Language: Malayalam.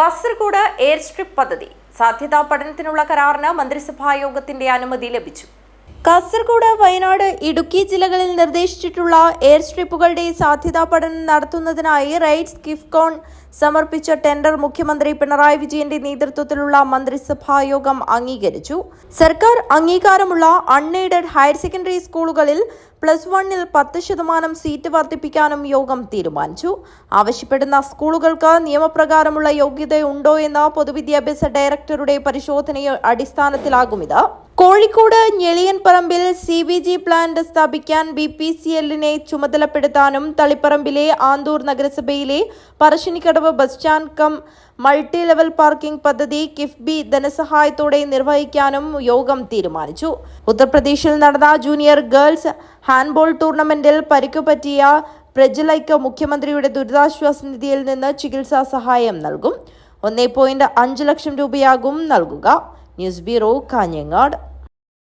കാസർഗോഡ് എയർ സ്ട്രിപ്പ് പദ്ധതി. സാധ്യതാ പഠനത്തിനുള്ള കരാറിന് മന്ത്രിസഭാ യോഗത്തിന്റെ അനുമതി ലഭിച്ചു. കാസർഗോഡ് വയനാട് ഇടുക്കി ജില്ലകളിൽ നിർദ്ദേശിച്ചിട്ടുള്ള എയർ സ്ട്രിപ്പുകളുടെ സാധ്യതാ പഠനം നടത്തുന്നതിനായി റൈറ്റ്സ് കിഫ്കോൺ സമർപ്പിച്ച ടെൻഡർ മുഖ്യമന്ത്രി പിണറായി വിജയന്റെ നേതൃത്വത്തിലുള്ള മന്ത്രിസഭാ യോഗം അംഗീകരിച്ചു. സർക്കാർ അംഗീകാരമുള്ള അൺഎയ്ഡഡ് ഹയർ സെക്കൻഡറി സ്കൂളുകളിൽ പ്ലസ് വണ്ണിൽ പത്ത് ശതമാനം സീറ്റ് വർദ്ധിപ്പിക്കാനും യോഗം തീരുമാനിച്ചു. ആവശ്യപ്പെടുന്ന സ്കൂളുകൾക്ക് നിയമപ്രകാരമുള്ള യോഗ്യതയുണ്ടോ എന്ന പൊതുവിദ്യാഭ്യാസ ഡയറക്ടറുടെ പരിശോധനയെ അടിസ്ഥാനത്തിലാകും ഇത്. കോഴിക്കോട് ഞെളിയൻപറമ്പിൽ സി ബി ജി പ്ലാന്റ് സ്ഥാപിക്കാൻ ബി പി സി എല്ലിനെ ചുമതലപ്പെടുത്താനും തളിപ്പറമ്പിലെ ആന്തൂർ നഗരസഭയിലെ Parassinikkadavu bus stand cum multi level parking പദ്ധതി കിഫ്ബി ധനസഹായത്തോടെ നിർവഹിക്കാനും യോഗം തീരുമാനിച്ചു. ഉത്തർപ്രദേശിൽ നടന്ന ജൂനിയർ ഗേൾസ് ഹാൻഡ്ബോൾ ടൂർണമെന്റിൽ പരിക്കുപറ്റിയ പ്രജലൈക്ക് മുഖ്യമന്ത്രിയുടെ ദുരിതാശ്വാസ നിധിയിൽ നിന്ന് ചികിത്സാ സഹായം നൽകും. ഒന്നേ ലക്ഷം രൂപയാകും നൽകുക. News bureau Kanhangad.